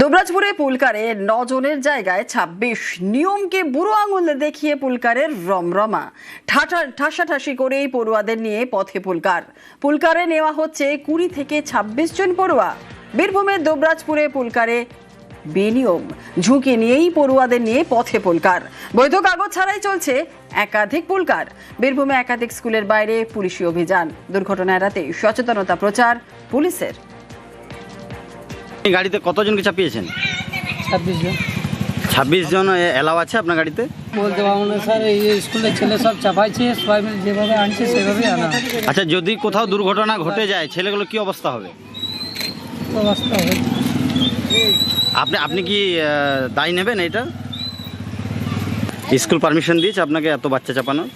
দুবরাজপুরে পুলকারে নজনের জায়গায় ছাব্বিশ। নিয়মকে বুড়ো আঙুল দেখিয়ে পুলকারের রমরমা। ঠাটা ঠাসাঠাসি করেই পড়ুয়াদের নিয়ে পথে পুলকার। পুলকারে নেওয়া হচ্ছে কুড়ি থেকে ছাব্বিশ জন পড়ুয়া। বীরভূমের দুবরাজপুরে পুলকারে বেনিয়ম। ঝুঁকি নিয়েই পড়ুয়াদের নিয়ে পথে পুলকার। বৈধ কাগজ ছাড়াই চলছে একাধিক পুলকার। বীরভূমে একাধিক স্কুলের বাইরে পুলিশি অভিযান। দুর্ঘটনা এড়াতে সচেতনতা প্রচার পুলিশের। গাড়িতে কতজনকে চাপিয়েছেন? ছাব্বিশ জন। ছাব্বিশ জন এলাও আছে আপনার গাড়িতে? বলতে পারব না স্যার এই স্কুলের ছেলে সব চাপাইছে সবাই মিলে যেভাবে আনছে সেভাবেই আনা। আচ্ছা যদি কোথাও দুর্ঘটনা ঘটে যায় ছেলেগুলো কি অবস্থা হবে? অবস্থা হবে। আপনি আপনি কি দায় নেবেন এটা? স্কুল পারমিশন দিয়েছে আপনাকে এত বাচ্চা চাপানোর?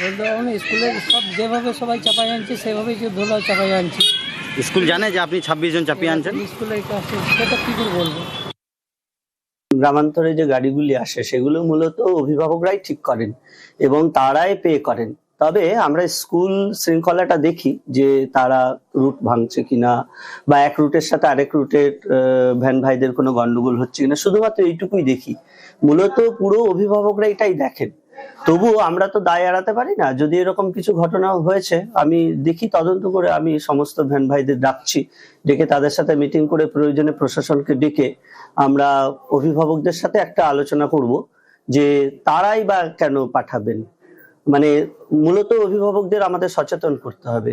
বলতে পারব না স্কুলের সব যেভাবে সবাই চাপাই আনছে সেভাবেই ধুলো চাপাই আনছে। স্কুল জানে যে আপনি ছাব্বিশ জন চাপিয়ে আনছেন? স্কুলে সেটা কি করে বলব? গ্রামান্তরে যে গাড়িগুলি আসে সেগুলো মূলত অভিভাবকরাই ঠিক করেন এবং তারাই পে করেন। তবে আমরা স্কুল শৃঙ্খলাটা দেখি যে তারা রুট ভাঙছে কিনা বা এক রুটের সাথে আরেক রুটের ভ্যান ভাইদের কোনো গন্ডগোল হচ্ছে কিনা শুধুমাত্র এইটুকুই দেখি। মূলত পুরো অভিভাবকরা এটাই দেখেন। তবুও আমরা তো দায় এড়াতে পারি না। যদি এরকম কিছু ঘটনা হয়েছে, আমি দেখি, তদন্ত করে আমি সমস্ত ভ্যান ভাইদের ডাকছি, ডেকে তাদের সাথে মিটিং করে প্রয়োজনে প্রশাসনকে ডেকে আমরা অভিভাবকদের সাথে একটা আলোচনা করব যে তারাই বা কেন পাঠাবেন। মানে মূলত অভিভাবকদের আমাদের সচেতন করতে হবে।